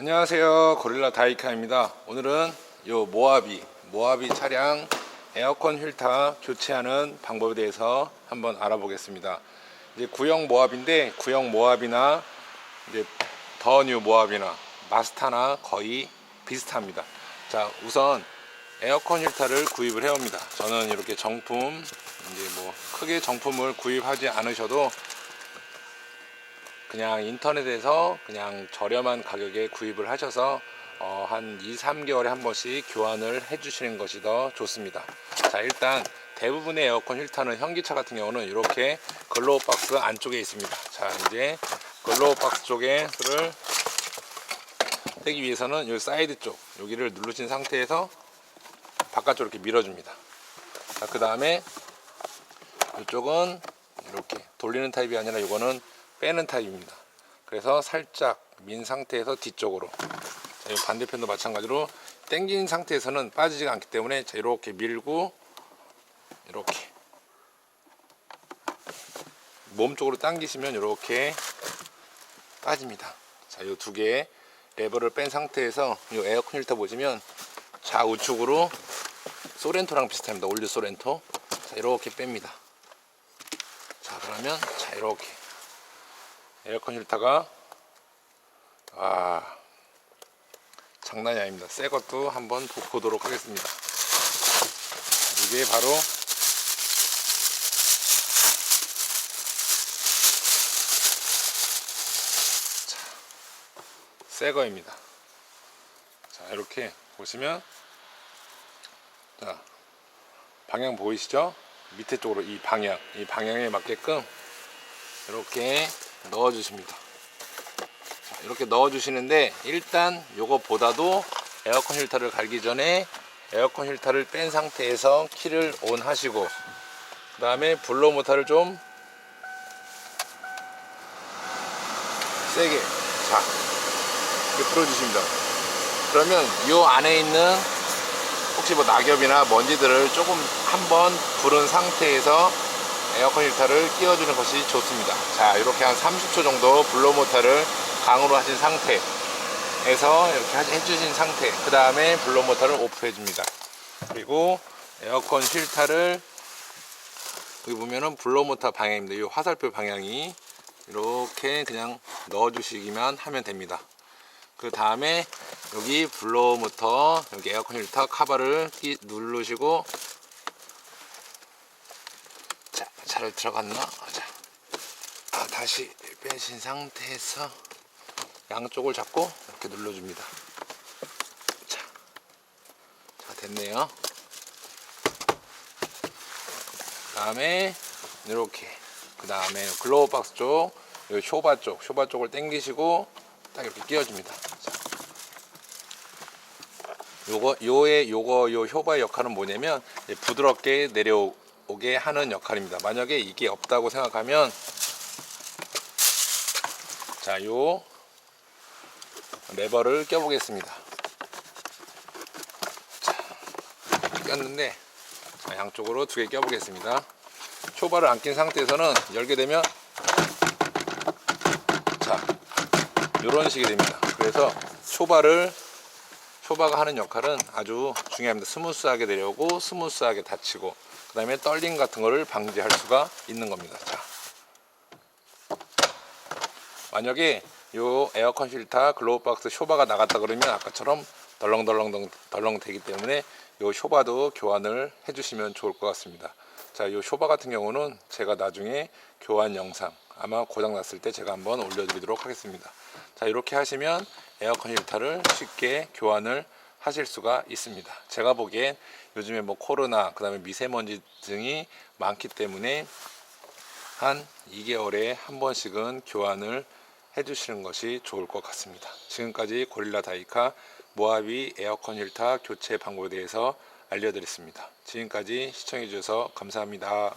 안녕하세요. 고릴라 다이카입니다. 오늘은 요 모하비 모하비 차량 에어컨 휠타 교체하는 방법에 대해서 한번 알아보겠습니다. 이제 구형 모하비인데 구형 모하비나 이제 더 뉴 모하비나 마스타나 거의 비슷합니다. 자 우선 에어컨 휠타를 구입을 해옵니다. 저는 이렇게 정품 이제 뭐 크게 정품을 구입하지 않으셔도 그냥 인터넷에서 그냥 저렴한 가격에 구입을 하셔서 어, 한 2, 3개월에 한 번씩 교환을 해 주시는 것이 더 좋습니다. 자, 일단 대부분의 에어컨 휠타는 현기차 같은 경우는 이렇게 글로우 박스 안쪽에 있습니다. 자, 이제 글로우 박스 쪽에 를 떼기 위해서는 이 사이드 쪽 여기를 누르신 상태에서 바깥쪽으로 이렇게 밀어줍니다. 자, 그 다음에 이쪽은 이렇게 돌리는 타입이 아니라 이거는 빼는 타입입니다. 그래서 살짝 민 상태에서 뒤쪽으로 자, 이 반대편도 마찬가지로 당긴 상태에서는 빠지지가 않기 때문에 자, 이렇게 밀고 이렇게 몸 쪽으로 당기시면 이렇게 빠집니다. 자, 이 두 개의 레버를 뺀 상태에서 이 에어컨 힐터 보시면 좌우측으로 소렌토랑 비슷합니다. 올류 소렌토. 자, 이렇게 뺍니다. 자, 그러면 자, 이렇게 에어컨 힐터가 아 장난이 아닙니다. 새 것도 한번 보- 보도록 하겠습니다. 이게 바로 자, 새 거입니다. 자 이렇게 보시면 자 방향 보이시죠? 밑에 쪽으로 이 방향 이 방향에 맞게끔 이렇게 넣어 주십니다. 이렇게 넣어 주시는데 일단 요거보다도 에어컨 힐터를 갈기 전에 에어컨 힐터를 뺀 상태에서 키를 온 하시고 그 다음에 블로 모터를 좀 세게 자 이렇게 풀어주십니다. 그러면 요 안에 있는 혹시 뭐 낙엽이나 먼지들을 조금 한번 부른 상태에서 에어컨 힐터를 끼워주는 것이 좋습니다. 자, 이렇게 한 30초 정도 블로 모터를 강으로 하신 상태에서 이렇게 하- 해주신 상태. 그 다음에 블로 모터를 오프해 줍니다. 그리고 에어컨 힐터를 여기 보면은 블로 모터 방향입니다. 이 화살표 방향이 이렇게 그냥 넣어 주시기만 하면 됩니다. 그 다음에 여기 블로우 모터 여기 에어컨 힐터 카바를 끼- 누르시고 자, 잘 들어갔나? 자, 아, 다시 빼신 상태에서 양쪽을 잡고 이렇게 눌러줍니다. 자, 자 됐네요. 그 다음에 이렇게 그 다음에 글로우 박스 쪽, 요 쇼바 쪽, 쇼바 쪽을 당기시고 딱 이렇게 끼워줍니다. 자. 요거 요의 요거 요 효바의 역할은 뭐냐면 부드럽게 내려 오게 하는 역할입니다. 만약에 이게 없다고 생각하면 자, 요 레버를 껴보겠습니다. 자, 꼈는데 자, 양쪽으로 두 개 껴보겠습니다. 초바를 안낀 상태에서는 열게 되면 자, 이런 식이 됩니다. 그래서 초바를 초바가 하는 역할은 아주 중요합니다. 스무스하게 내려오고 스무스하게 닫히고 그 다음에 떨림 같은 거를 방지할 수가 있는 겁니다. 자. 만약에 요 에어컨 필터 글로우 박스 쇼바가 나갔다 그러면 아까처럼 덜렁덜렁 덜렁 되기 때문에 요 쇼바도 교환을 해주시면 좋을 것 같습니다. 자, 요 쇼바 같은 경우는 제가 나중에 교환 영상 아마 고장 났을 때 제가 한번 올려드리도록 하겠습니다. 자, 이렇게 하시면 에어컨 힐터를 쉽게 교환을 하실 수가 있습니다. 제가 보기엔 요즘에 뭐 코로나 그다음에 미세먼지 등이 많기 때문에 한 2개월에 한 번씩은 교환을 해주시는 것이 좋을 것 같습니다. 지금까지 고릴라 다이카 모하비 에어컨 힐터 교체 방법에 대해서 알려드렸습니다. 지금까지 시청해 주셔서 감사합니다.